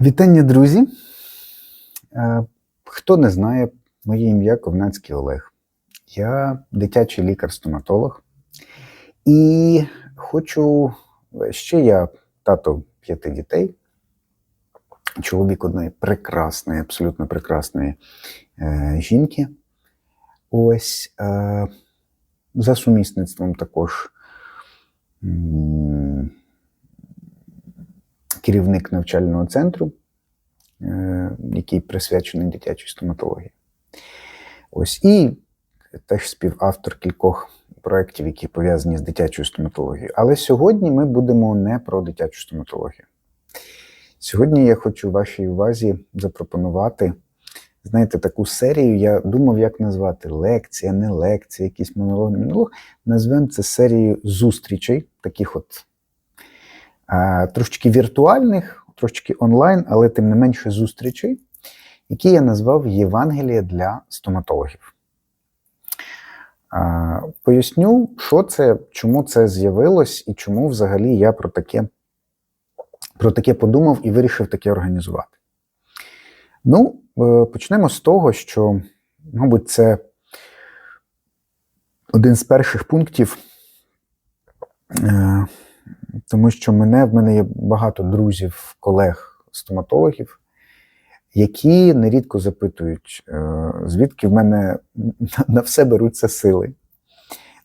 Вітання, друзі. Е, Хто не знає, моє ім'я Ковнацький Олег. Я дитячий лікар-стоматолог. І хочу ще я тато п'яти дітей, чоловік одної прекрасної, абсолютно прекрасної е, жінки. Ось е, за сумісництвом також керівник навчального центру, е, який присвячений дитячій стоматології. Ось і теж співавтор кількох проєктів, які пов'язані з дитячою стоматологією. Але сьогодні ми будемо не про дитячу стоматологію. Сьогодні я хочу вашій увазі запропонувати, знаєте, таку серію. Я думав, як назвати лекція, не лекція, якийсь монолог, не монолог. Назвемо це серією зустрічей, таких от трошечки віртуальних, трошечки онлайн, але тим не менше зустрічей, які я назвав Євангелія для стоматологів. Поясню, що це, чому це з'явилось і чому взагалі я про таке, про таке подумав і вирішив таке організувати. Ну, е, почнемо з того, що, мабуть, це один з перших пунктів, е, тому що мене, в мене є багато друзів, колег, стоматологів, які нерідко запитують, е, звідки в мене на все беруться сили.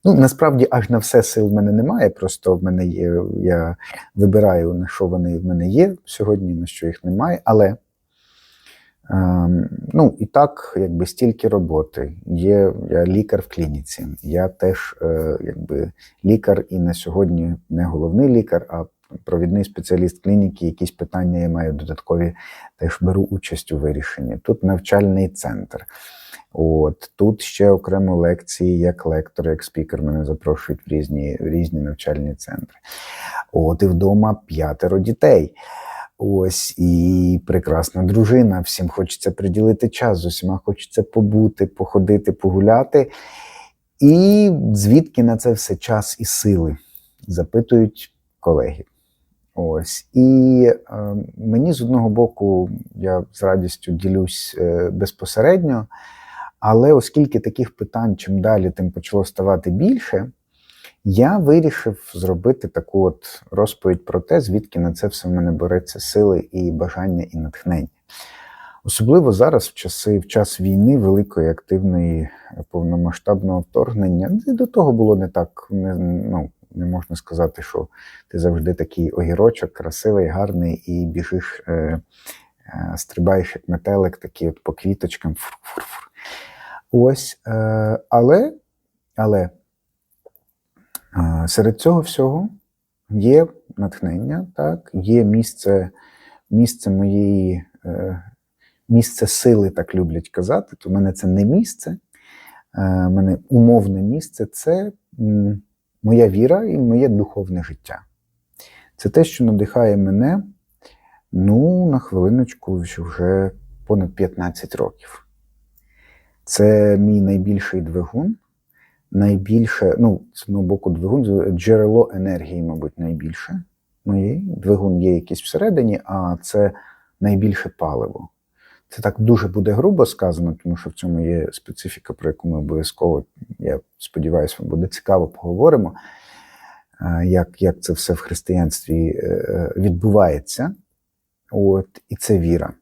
Ну, насправді, аж на все сил в мене немає. Просто в мене є, я вибираю, на що вони в мене є сьогодні, на що їх немає. Але ну, і так, якби стільки роботи. Є я лікар в клініці. Я теж е, якби лікар, і на сьогодні не головний лікар, а провідний спеціаліст клініки. Якісь питання я маю додаткові, теж беру участь у вирішенні. Тут навчальний центр. От тут ще окремо лекції, як лектор, як спікер мене запрошують в різні, в різні навчальні центри. От і вдома п'ятеро дітей. Ось і прекрасна дружина. Всім хочеться приділити час, з усіма хочеться побути, походити, погуляти. І звідки на це все час і сили? Запитують колеги. Ось. І е, мені з одного боку, я з радістю ділюсь е, безпосередньо. Але оскільки таких питань чим далі, тим почало ставати більше, я вирішив зробити таку от розповідь про те, звідки на це все в мене береться сили і бажання і натхнення. Особливо зараз, в часи, в час війни, великої активної повномасштабного вторгнення, до того було не так. Не, ну, не можна сказати, що ти завжди такий огірочок, красивий, гарний, і біжиш, е, е, стрибаєш як метелик, такий от по квіточкам. Фур-фур-фур. Ось, е, але, але серед цього всього є натхнення, так, є місце, місце моєї, е, місце сили, так люблять казати. То в мене це не місце, е, в мене умовне місце це моя віра і моє духовне життя. Це те, що надихає мене, ну, на хвилиночку, вже понад 15 років. Це мій найбільший двигун, найбільше, ну, з одного боку, двигун, джерело енергії, мабуть, найбільше моєї. Двигун є якийсь всередині, а це найбільше паливо. Це так дуже буде грубо сказано, тому що в цьому є специфіка, про яку ми обов'язково, я сподіваюся, вам буде цікаво поговоримо, як як це все в християнстві відбувається. От, І це віра.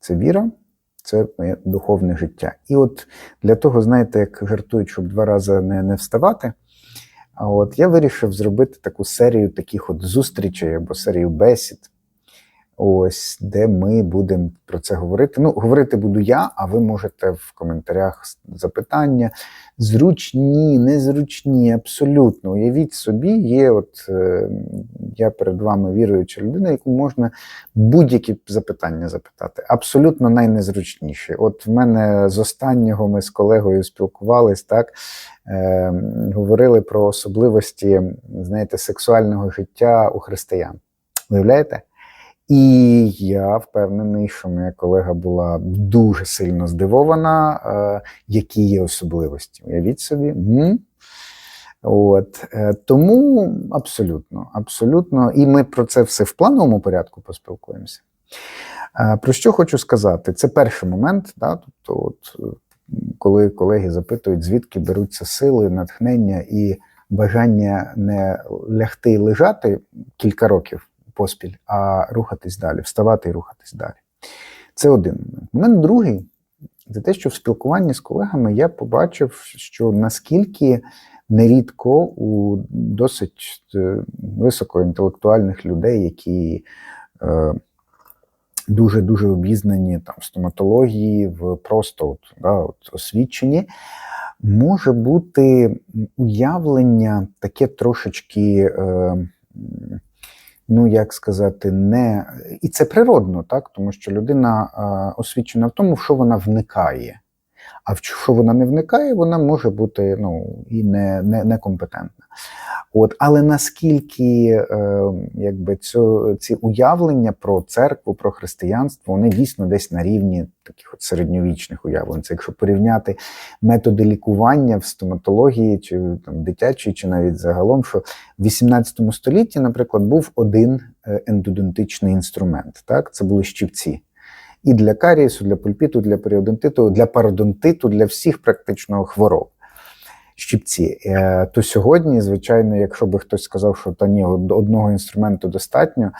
Це віра це моє духовне життя. І от для того, знаєте, як жартують, щоб два рази не не вставати. А от я вирішив зробити таку серію таких от зустрічей або серію бесід, ось де ми будемо про це говорити. Ну, говорити буду я, а ви можете в коментарях запитання. Зручні, незручні, абсолютно. Уявіть собі, є, от е, я перед вами віруюча людина, яку можна будь-які запитання запитати. Абсолютно найнезручніші. От в мене з останнього ми з колегою спілкувались, так е, говорили про особливості, знаєте, сексуального життя у християн. Уявляєте? І я впевнений, що моя колега була дуже сильно здивована, е, які є особливості. Уявіть собі. От е, тому абсолютно, абсолютно, і ми про це все в плановому порядку поспілкуємося. Е, Про що хочу сказати? Це перший момент, да? тобто, от, коли колеги запитують, звідки беруться сили, натхнення і бажання не лягти і лежати кілька років поспіль, а рухатись далі, вставати і рухатись далі. Це один момент. Момент другий це те, що в спілкуванні з колегами я побачив, що наскільки нерідко у досить е, високоінтелектуальних людей, які е, дуже дуже обізнані там в стоматології, в просто от, да, от, освічені, може бути уявлення таке трошечки. Е, Ну, як сказати, не і це природно, так тому що людина освічена в тому, що вона вникає. А в що вона не вникає, вона може бути ну, і не, не, некомпетентна. От, але наскільки е, якби цю, ці уявлення про церкву, про християнство, вони дійсно десь на рівні таких от середньовічних уявлень. Це якщо порівняти методи лікування в стоматології, чи там дитячій, чи навіть загалом, що в 18 столітті, наприклад, був один е, ендодонтичний інструмент. Так? Це були щипці. І для карієсу, для пульпіту, для періодонтиту, для пародонтиту, для всіх практично хвороб. Щипці. Е, То сьогодні, звичайно, якщо би хтось сказав, що та ні, одного інструменту достатньо.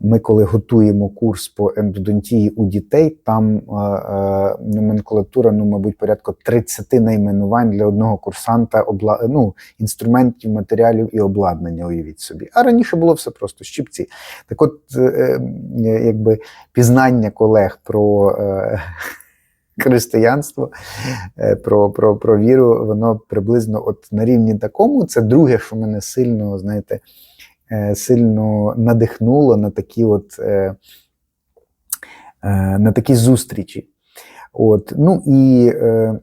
Ми, коли готуємо курс по ендодонтії у дітей, там е, е, номенклатура, ну, мабуть, порядку 30 найменувань для одного курсанта обла... ну, інструментів, матеріалів і обладнання, уявіть собі. А раніше було все просто щипці. Так от, е, е, якби пізнання колег про е, християнство, е, про, про, про віру, воно приблизно от на рівні такому. Це друге, що мене сильно, знаєте, е, сильно надихнуло на такі от. Е, е, на такі зустрічі. От. Ну і е,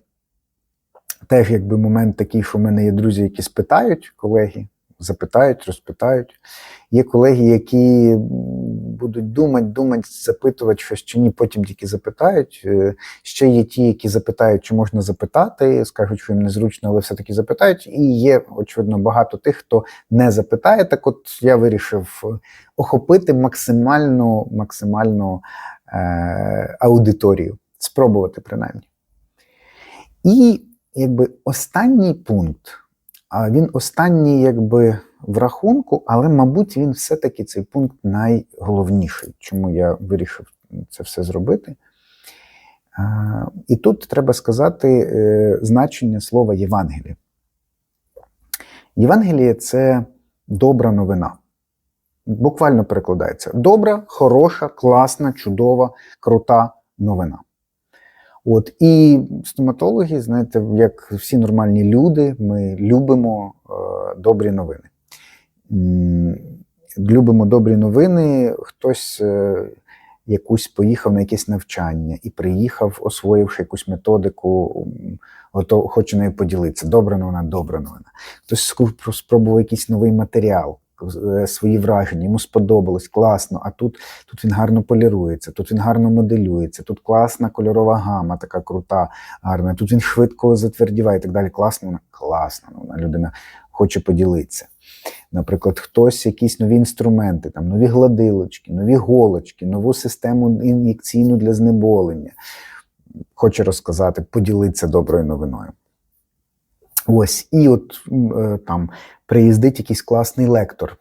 теж якби момент такий, що в мене є друзі, які спитають колеги, запитають, розпитають. Є колеги, які будуть думати, думати, запитувати щось чи ні, потім тільки запитають. Е, Ще є ті, які запитають, чи можна запитати, скажуть, що їм незручно, але все-таки запитають. І є, очевидно, багато тих, хто не запитає. Так от я вирішив е, охопити максимальну, максимальну е, аудиторію, спробувати принаймні. І якби останній пункт, він останній, якби в рахунку, але, мабуть, він все-таки цей пункт найголовніший, чому я вирішив це все зробити. І тут треба сказати е, значення слова Євангеліє. Євангеліє це добра новина. Буквально перекладається: добра, хороша, класна, чудова, крута новина. От і стоматологи, знаєте, як всі нормальні люди, ми любимо е, добрі новини. Любимо добрі новини. Хтось е, якусь поїхав на якесь навчання і приїхав, освоївши якусь методику, готов, хоче нею поділитися. Добра новина, добра новина. Хтось спробував якийсь новий матеріал, свої враження, йому сподобалось, класно. А тут, тут він гарно полірується, тут він гарно моделюється, тут класна кольорова гама, така крута, гарна. Тут він швидко затвердіває і так далі. Класно, вона класна. Вона людина хоче поділитися. Наприклад, хтось якісь нові інструменти, там нові гладилочки, нові голочки, нову систему ін'єкційну для знеболення. Хоче розказати, поділитися доброю новиною. Ось, і от е, там приїздить якийсь класний лектор.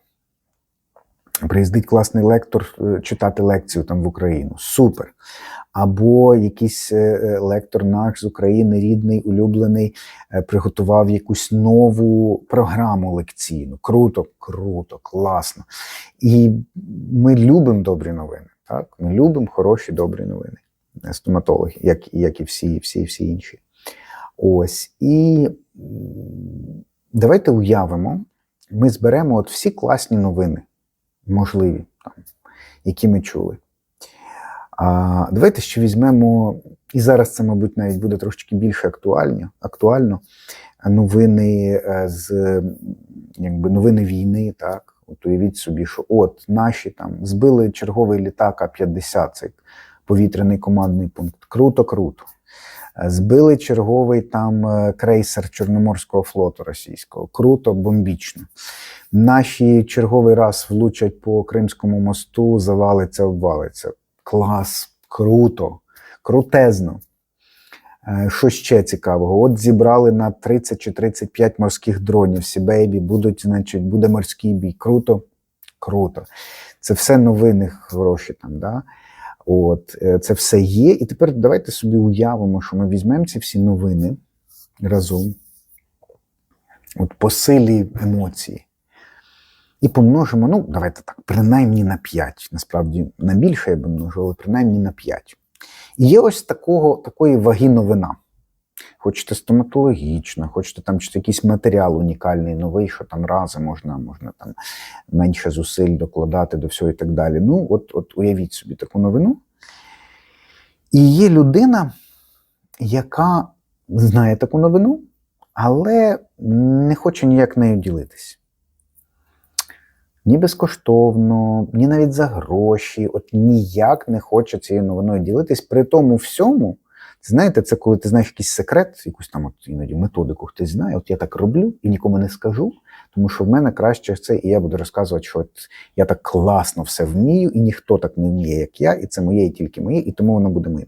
Приїздить класний лектор е, читати лекцію там в Україну. Супер. Або якийсь е, лектор наш з України, рідний, улюблений, приготував якусь нову програму лекційну. Круто, круто, класно. І ми любимо добрі новини. Так? Ми любимо хороші добрі новини. Стоматологи, як, як і всі, всі, всі інші. Ось. І давайте уявимо, ми зберемо от всі класні новини, можливі, там, які ми чули. А, давайте ще візьмемо, і зараз це, мабуть, навіть буде трошки більше актуально, актуально новини е, з якби новини війни, так. От уявіть собі, що от наші там збили черговий літак А-50, це повітряний командний пункт. Круто, круто. Е, Збили черговий там е, крейсер Чорноморського флоту російського. Круто, бомбічно. Наші черговий раз влучать по Кримському мосту, завалиться, обвалиться. клас, круто, крутезно. Е, Що ще цікавого? От зібрали на 30 чи 35 морських дронів. Всі бейбі будуть, значить, буде морський бій. Круто, круто. Це все новини гроші там. Да? От, е, це все є. І тепер давайте собі уявимо, що ми візьмемо ці всі новини разом, от по силі емоції. І помножимо, ну, давайте так, принаймні на 5. Насправді на більше я би множу, але принаймні на 5. І є ось такого, такої ваги новина. Хочете стоматологічна, хочете там чи якийсь матеріал унікальний, новий, що там рази можна, можна там менше зусиль докладати до всього і так далі. Ну, от, от уявіть собі таку новину. І є людина, яка знає таку новину, але не хоче ніяк нею ділитись. Ні безкоштовно, ні навіть за гроші, от ніяк не хоче цією новиною ділитись. При тому всьому, знаєте, це коли ти знаєш якийсь секрет, якусь там от іноді методику хтось знає, от я так роблю і нікому не скажу, тому що в мене краще це, і я буду розказувати, що от я так класно все вмію, і ніхто так не вміє, як я, і це моє, і тільки моє, і тому воно буде моє.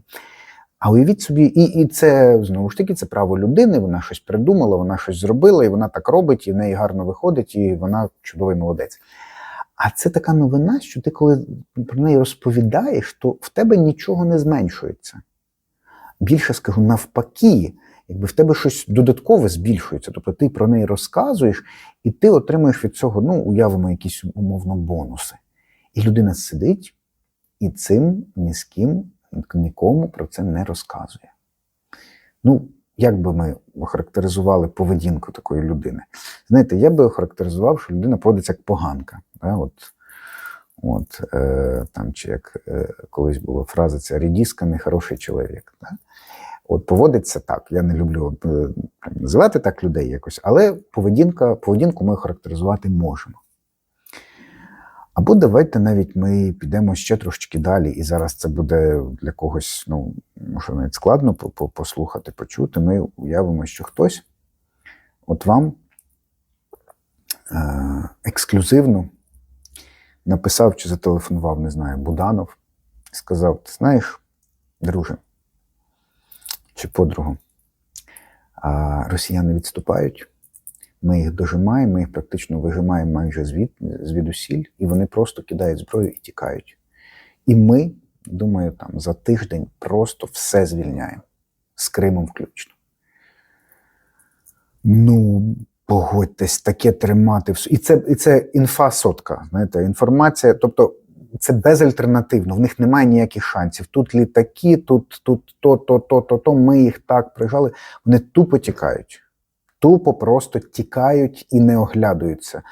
А уявіть собі, і, і це знову ж таки це право людини, вона щось придумала, вона щось зробила, і вона так робить, і в неї гарно виходить, і вона чудовий молодець. А це така новина, що ти, коли про неї розповідаєш, то в тебе нічого не зменшується. Більше скажу, навпаки, якби в тебе щось додаткове збільшується. Тобто ти про неї розказуєш, і ти отримуєш від цього, ну, уявимо, якісь умовно бонуси. І людина сидить і цим ні з ким нікому про це не розказує. Ну, як би ми охарактеризували поведінку такої людини? Знаєте, я би охарактеризував, що людина поводиться як поганка. Да? От, от, е, там, чи як е, колись була фраза, ця рідіска нехороший чоловік. Да? От поводиться так. Я не люблю е, називати так людей якось, але поведінка, поведінку ми охарактеризувати можемо. Або давайте навіть ми підемо ще трошечки далі, і зараз це буде для когось, ну, може, навіть складно послухати, почути. Ми уявимо, що хтось от вам е- ексклюзивно написав чи зателефонував, не знаю, Буданов, сказав: Ти знаєш, друже чи подругу, росіяни відступають. Ми їх дожимаємо, ми їх практично вижимаємо майже звід, звідусіль, і вони просто кидають зброю і тікають. І ми, думаю, там за тиждень просто все звільняємо з Кримом включно. Ну, погодьтесь, таке тримати. І це і це інфа сотка. Знаєте, інформація, тобто це безальтернативно, в них немає ніяких шансів. Тут літаки, тут тут то, то, то, то, то. Ми їх так прижали. Вони тупо тікають тупо просто тікають і не оглядаються,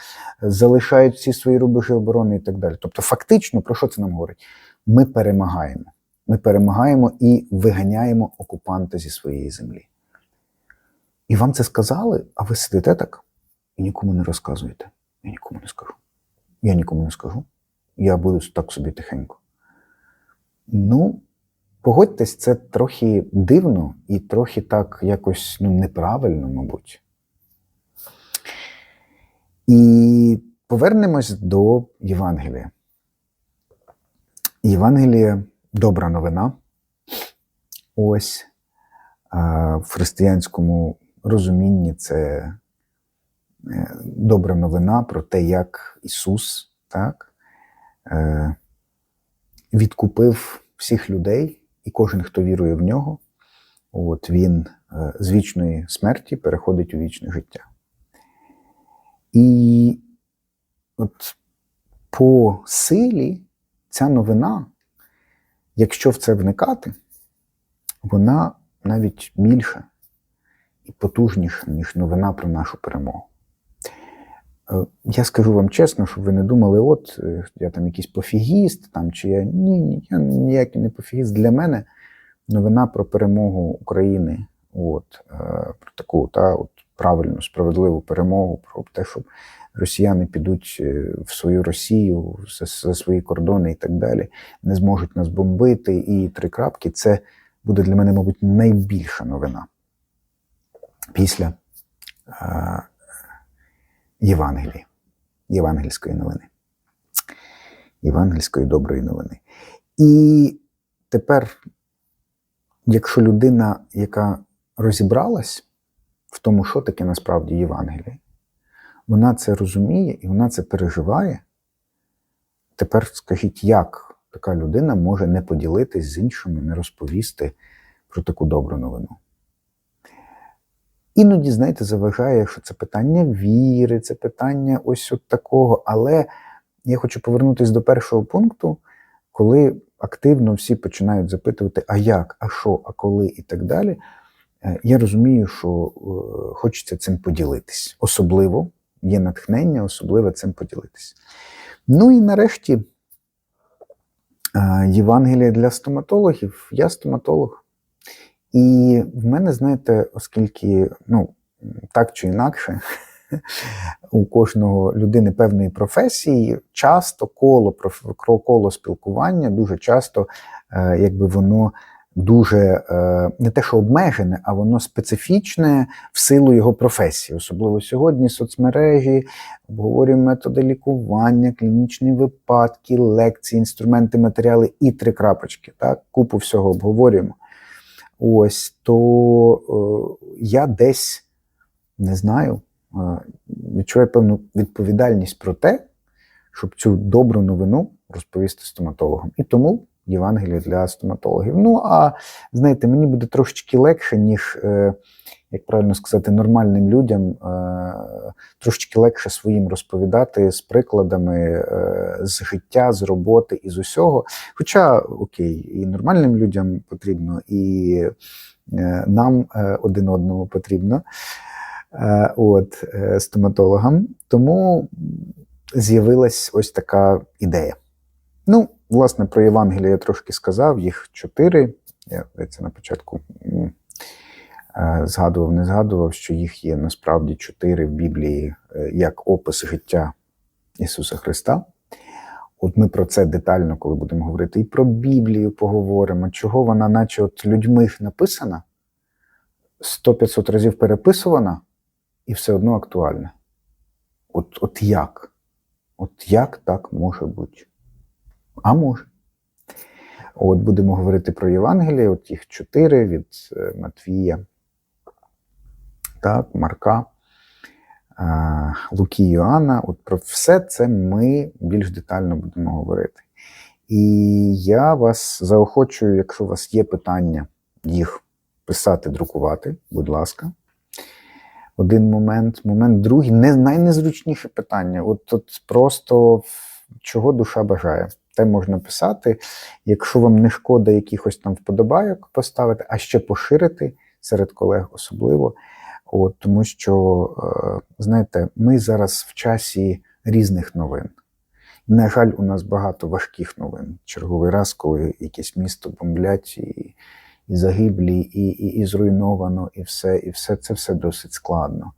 залишають всі свої рубежі оборони і так далі. Тобто, фактично, про що це нам говорить? Ми перемагаємо. Ми перемагаємо і виганяємо окупанта зі своєї землі. І вам це сказали, а ви сидите так і нікому не розказуєте. Я нікому не скажу. Я нікому не скажу. Я буду так собі тихенько. Ну, Погодьтесь, це трохи дивно і трохи так якось ну, неправильно, мабуть. І повернемось до Євангелія. Євангеліє добра новина. Ось в християнському розумінні це е, добра новина про те, як Ісус так, е, відкупив всіх людей. І кожен, хто вірує в нього, от він е, з вічної смерті переходить у вічне життя. І от по силі ця новина, якщо в це вникати, вона навіть більша і потужніша, ніж новина про нашу перемогу. Е, я скажу вам чесно, щоб ви не думали, от е, я там якийсь пофігіст, там, чи я ні, ні, я ніякий не пофігіст. Для мене новина про перемогу України, от, е, про таку та, от, правильну, справедливу перемогу, про те, щоб росіяни підуть в свою Росію, за, за свої кордони і так далі, не зможуть нас бомбити. І три крапки це буде для мене, мабуть, найбільша новина після. Євангелії, євангельської новини. Євангельської доброї новини. І тепер, якщо людина, яка розібралась в тому, що таке насправді Євангеліє, вона це розуміє і вона це переживає, тепер скажіть, як така людина може не поділитись з іншими, не розповісти про таку добру новину? Іноді, знаєте, заважає, що це питання віри, це питання ось от такого. Але я хочу повернутися до першого пункту, коли активно всі починають запитувати, а як, а що, а коли і так далі. Е, Я розумію, що е, хочеться цим поділитись. Особливо є натхнення, особливо цим поділитись. Ну і нарешті е, Євангеліє для стоматологів. Я стоматолог. І в мене, знаєте, оскільки, ну, так чи інакше, у кожного людини певної професії часто коло коло спілкування дуже часто, е, якби воно дуже е, не те, що обмежене, а воно специфічне в силу його професії. Особливо сьогодні соцмережі, обговорюємо методи лікування, клінічні випадки, лекції, інструменти, матеріали і три крапочки. Так, купу всього обговорюємо. Ось то е, я десь не знаю, е, відчуваю певну відповідальність про те, щоб цю добру новину розповісти стоматологам. І тому Євангеліє для стоматологів. Ну, а знаєте, мені буде трошечки легше, ніж, е, як правильно сказати, нормальним людям е, трошечки легше своїм розповідати з прикладами е, з життя, з роботи і з усього. Хоча, окей, і нормальним людям потрібно, і е, нам один одному потрібно. От стоматологам. Тому з'явилась ось така ідея. Ну, власне, про Євангеліє я трошки сказав, їх чотири. Я здається, на початку згадував, не згадував, що їх є насправді чотири в Біблії е, як опис життя Ісуса Христа. От ми про це детально, коли будемо говорити, і про Біблію поговоримо, чого вона, наче от людьми написана, 100-500 разів переписувана, і все одно актуальна. От, от як? От як так може бути? А може. От будемо говорити про Євангеліє, от їх чотири від е, Матвія, так, Марка, е, Луки Йоанна. От про все це ми більш детально будемо говорити. І я вас заохочую, якщо у вас є питання, їх писати, друкувати, будь ласка. Один момент. Момент другий, не найнезручніше питання. От, от просто чого душа бажає. Те можна писати. Якщо вам не шкода якихось там вподобайок поставити, а ще поширити серед колег особливо. От, Тому що, е, знаєте, ми зараз в часі різних новин. На жаль, у нас багато важких новин. Черговий раз, коли якесь місто бомблять і, і загиблі, і, і, і зруйновано, і все, і все це все досить складно.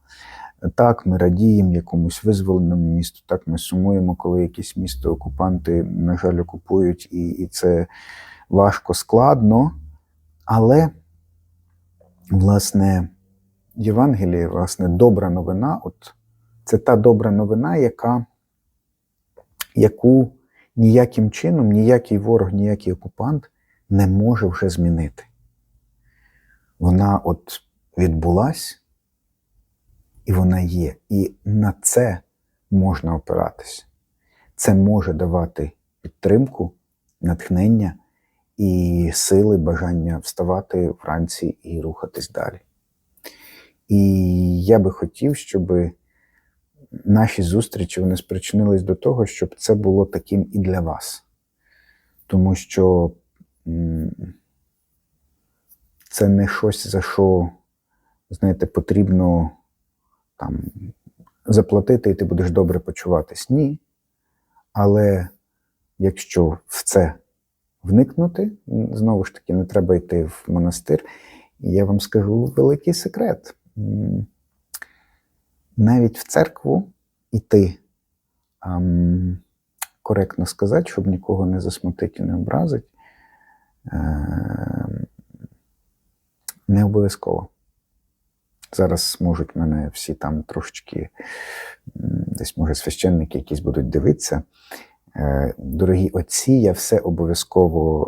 Так, ми радіємо якомусь визволеному місту, так ми сумуємо, коли якесь місто окупанти, на жаль, окупують, і, і це важко, складно. Але, власне, Євангеліє, власне, добра новина, от це та добра новина, яка, яку ніяким чином, ніякий ворог, ніякий окупант не може вже змінити. Вона от відбулась. І вона є. І на це можна опиратись. Це може давати підтримку, натхнення і сили, бажання вставати вранці і рухатись далі. І я би хотів, щоб наші зустрічі вони спричинились до того, щоб це було таким і для вас. Тому що це не щось, за що, знаєте, потрібно там, заплатити, і ти будеш добре почуватись. Ні. Але якщо в це вникнути, знову ж таки, не треба йти в монастир. Я вам скажу великий секрет. Навіть в церкву іти, ам, коректно сказати, щоб нікого не засмутити і не образити, ем, не обов'язково. Зараз можуть мене всі там трошечки, десь, може, священники якісь будуть дивитися. Е, Дорогі отці, я все обов'язково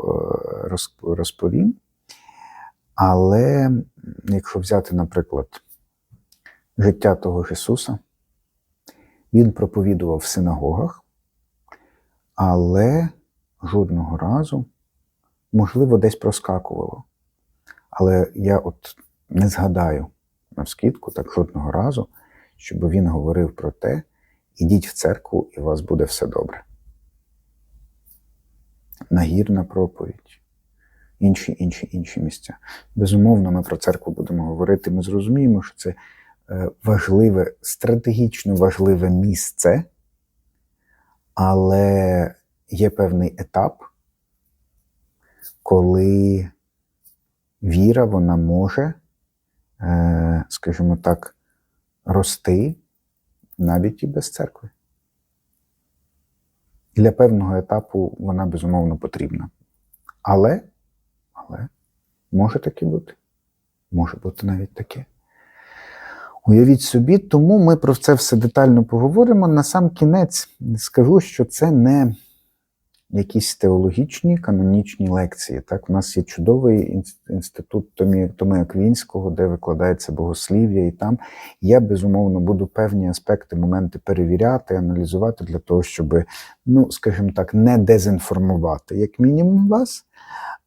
е, розповім. Але якщо взяти, наприклад, життя того ж Ісуса, Він проповідував в синагогах, але жодного разу, можливо, десь проскакувало. Але я от не згадаю навскідку так жодного разу, щоб він говорив про те, ідіть в церкву, і у вас буде все добре. Нагірна проповідь, інші, інші, інші місця. Безумовно, ми про церкву будемо говорити. Ми зрозуміємо, що це е, важливе, стратегічно важливе місце, але є певний етап, коли віра вона може, е, скажімо так, рости навіть і без церкви. Для певного етапу вона безумовно потрібна. Але, але може таке бути. Може бути навіть таке. Уявіть собі, тому ми про це все детально поговоримо. На сам кінець скажу, що це не якісь теологічні канонічні лекції. Так, у нас є чудовий інститут Томі, Аквінського, де викладається богослів'я, і там я безумовно буду певні аспекти, моменти перевіряти, аналізувати для того, щоб, ну, скажімо так, не дезінформувати, як мінімум, вас.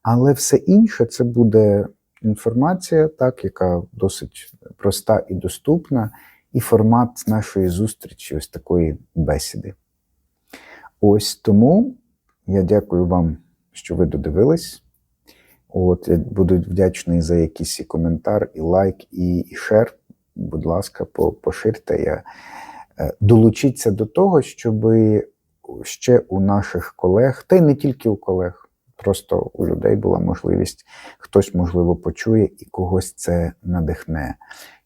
Але все інше це буде інформація, так, яка досить проста і доступна, і формат нашої зустрічі, ось такої бесіди. Ось тому я дякую вам, що ви додивились. От, я буду вдячний за якийсь і коментар, і лайк, і, і шер. Будь ласка, по- поширте. Я, е, долучіться до того, щоб ще у наших колег, та й не тільки у колег, просто у людей була можливість, хтось, можливо, почує і когось це надихне.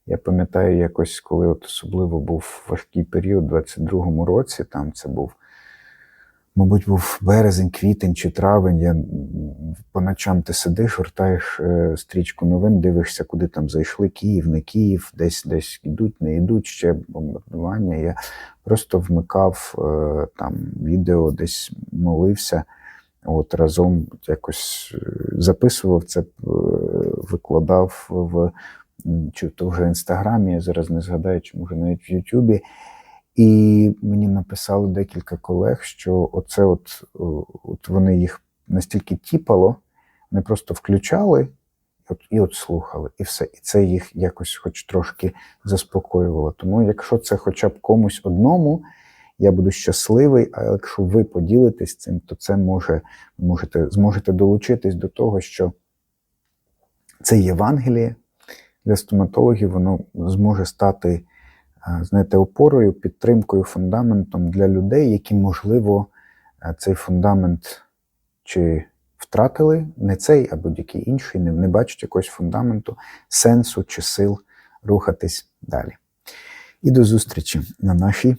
Я пам'ятаю, якось, коли от особливо був важкий період у 22-му році, там це був Мабуть, був березень, квітень чи травень. Я по ночам ти сидиш, гортаєш е, стрічку новин, дивишся, куди там зайшли Київ, не Київ, десь десь йдуть, не йдуть ще бомбардування. Я просто вмикав е, там відео, десь молився. От разом якось е, записував це, е, викладав в чи то вже інстаграмі, я зараз не згадаю, чи може навіть в Ютубі. І мені написали декілька колег, що оце от, от вони їх настільки тіпало, вони просто включали от, і от слухали, і все. І це їх якось хоч трошки заспокоювало. Тому, якщо це хоча б комусь одному, я буду щасливий, а якщо ви поділитесь цим, то це може, можете, зможете долучитись до того, що це Євангеліє для стоматологів, воно зможе стати е, знаєте, опорою, підтримкою, фундаментом для людей, які, можливо, е, цей фундамент чи втратили, не цей, а будь-який інший, не, не бачать якогось фундаменту, сенсу чи сил рухатись далі. І до зустрічі на нашій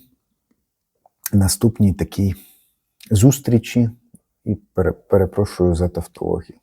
наступній такій зустрічі. І пере- перепрошую за тавтологію.